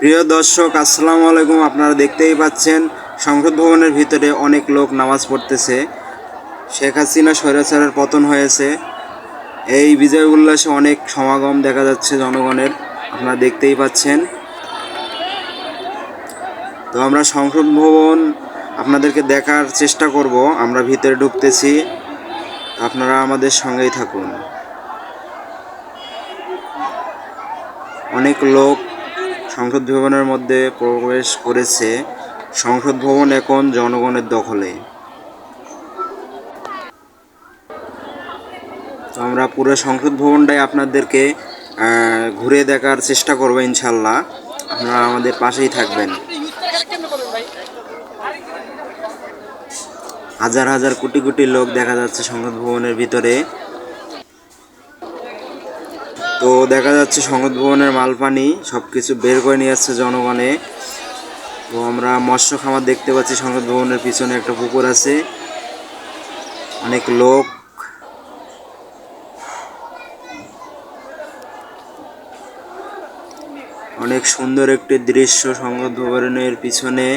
প্রিয় দর্শক, আসসালামু আলাইকুম। আপনারা দেখতেই পাচ্ছেন, সংসদ ভবনের ভিতরে অনেক লোক নামাজ পড়তেছে। শেখ হাসিনা স্বৈরাচারের পতন হয়েছে। এই বিজয় উল্লাসে অনেক সমাগম দেখা যাচ্ছে জনগণের। আপনারা দেখতেই পাচ্ছেন। তো আমরা সংসদ ভবন আপনাদেরকে দেখার চেষ্টা করব। আমরা ভিতরে ঢুকতেছি। আপনারা আমাদের সঙ্গেই থাকুন। অনেক লোক সংসদ ভবনের মধ্যে প্রবেশ করেছে সংসদ ভবন এখন জনগণের দখলে। তো আমরা পুরো সংসদ ভবনটাই আপনাদেরকে ঘুরে দেখার চেষ্টা করব ইনশাল্লাহ। আপনারা আমাদের পাশেই থাকবেন। হাজার হাজার কোটি কোটি লোক দেখা যাচ্ছে সংসদ ভবনের ভিতরে। তো দেখা যাচ্ছে সংসদ ভবনের মালপানি সব কিছু বের করে নিয়ে যাচ্ছে জনগণে। তো আমরা মৎস্য খামার দেখতে পাচ্ছি সংসদ ভবনের পিছনে একটা পুকুর আছে। অনেক লোক। অনেক সুন্দর একটি দৃশ্য সংসদ ভবনের পিছনে।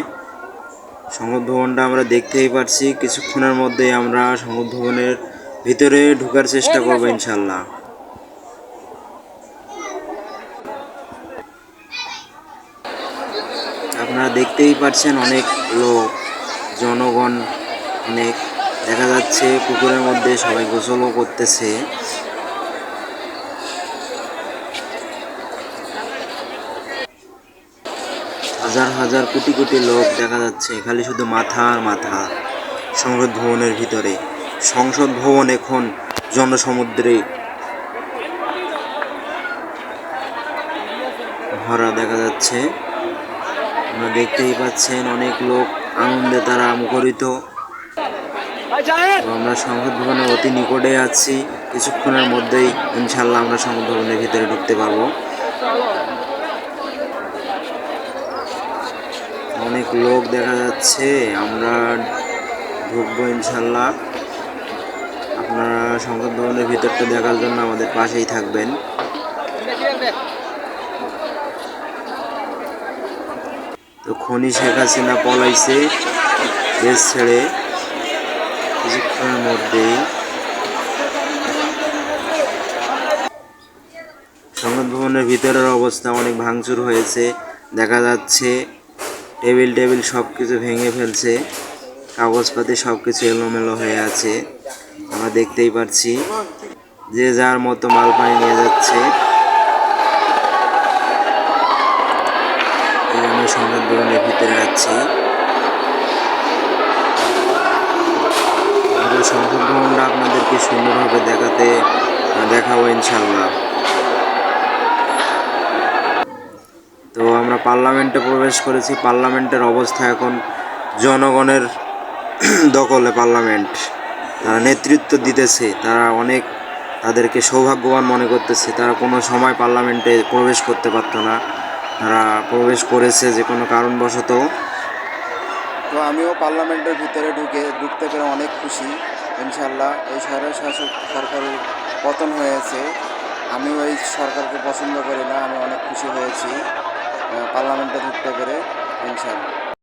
সংসদ ভবনটা আমরা দেখতেই পাচ্ছি। কিছুক্ষণের মধ্যেই আমরা সংসদ ভবনের ভিতরে ঢোকার চেষ্টা করব ইনশাল্লাহ। আপনারা দেখতেই পাচ্ছেন অনেক লোক, জনগণ অনেক। দেখা যাচ্ছে পুকুরের মধ্যে সবাই গোসলও করতেছে। হাজার হাজার কোটি কোটি লোক দেখা যাচ্ছে, খালি শুধু মাথা আর মাথা। সংসদ ভবনের ভিতরে। সংসদ ভবন এখন জনসমুদ্রে ভরা দেখা যাচ্ছে। আপনারা দেখতেই পাচ্ছেন অনেক লোক আনন্দে তারা মুখরিত। আমরা সংসদ ভবনের অতি নিকটে আছি। কিছুক্ষণের মধ্যেই ইনশাল্লাহ আমরা সংসদ ভবনের ভিতরে ঢুকতে পারব। অনেক লোক দেখা যাচ্ছে, আমরা ঢুকবো ইনশাল্লাহ আপনারা সংসদ ভবনের ভিতরটা দেখার জন্য আমাদের পাশেই থাকবেন। তো খনি শেখ হাসিনা পলাইছে দেশ ছেড়ে কিছুক্ষণের মধ্যেই। সংসদ ভবনের ভিতরের অবস্থা অনেক ভাঙচুর হয়েছে, দেখা যাচ্ছে টেবিল টেবিল সব কিছু ভেঙে ফেলছে, কাগজপাতি সব কিছু এলোমেলো হয়ে আছে। আমরা দেখতেই পাচ্ছি যে যার মতো মাল পানি নিয়ে যাচ্ছে এই আমি সংবাদ ভবনের ভিতরে পুরো সংসদ ভবনটা আপনাদেরকে সুন্দরভাবে দেখাতে, দেখাবো ইনশাল্লাহ। তো আমরা পার্লামেন্টে প্রবেশ করেছি। পার্লামেন্টের অবস্থা এখন জনগণের দখলে পার্লামেন্ট। তারা নেতৃত্ব দিতেছে, তারা অনেক তাদেরকে সৌভাগ্যবান মনে করতেছে। তারা কোনো সময় পার্লামেন্টে প্রবেশ করতে পারতো না। তারা প্রবেশ করেছে যে কোনো কারণবশত। তো আমিও পার্লামেন্টের ভিতরে ঢুকে, ঢুকতে পেরে অনেক খুশি। ইনশাল্লাহ এই শহরের শাসক সরকারের পতন হয়েছে। আমিও এই সরকারকে পছন্দ করি না, আমি অনেক খুশি হয়েছি পার্লামেন্টে ঢুকতে পেরে ইনশাল্লাহ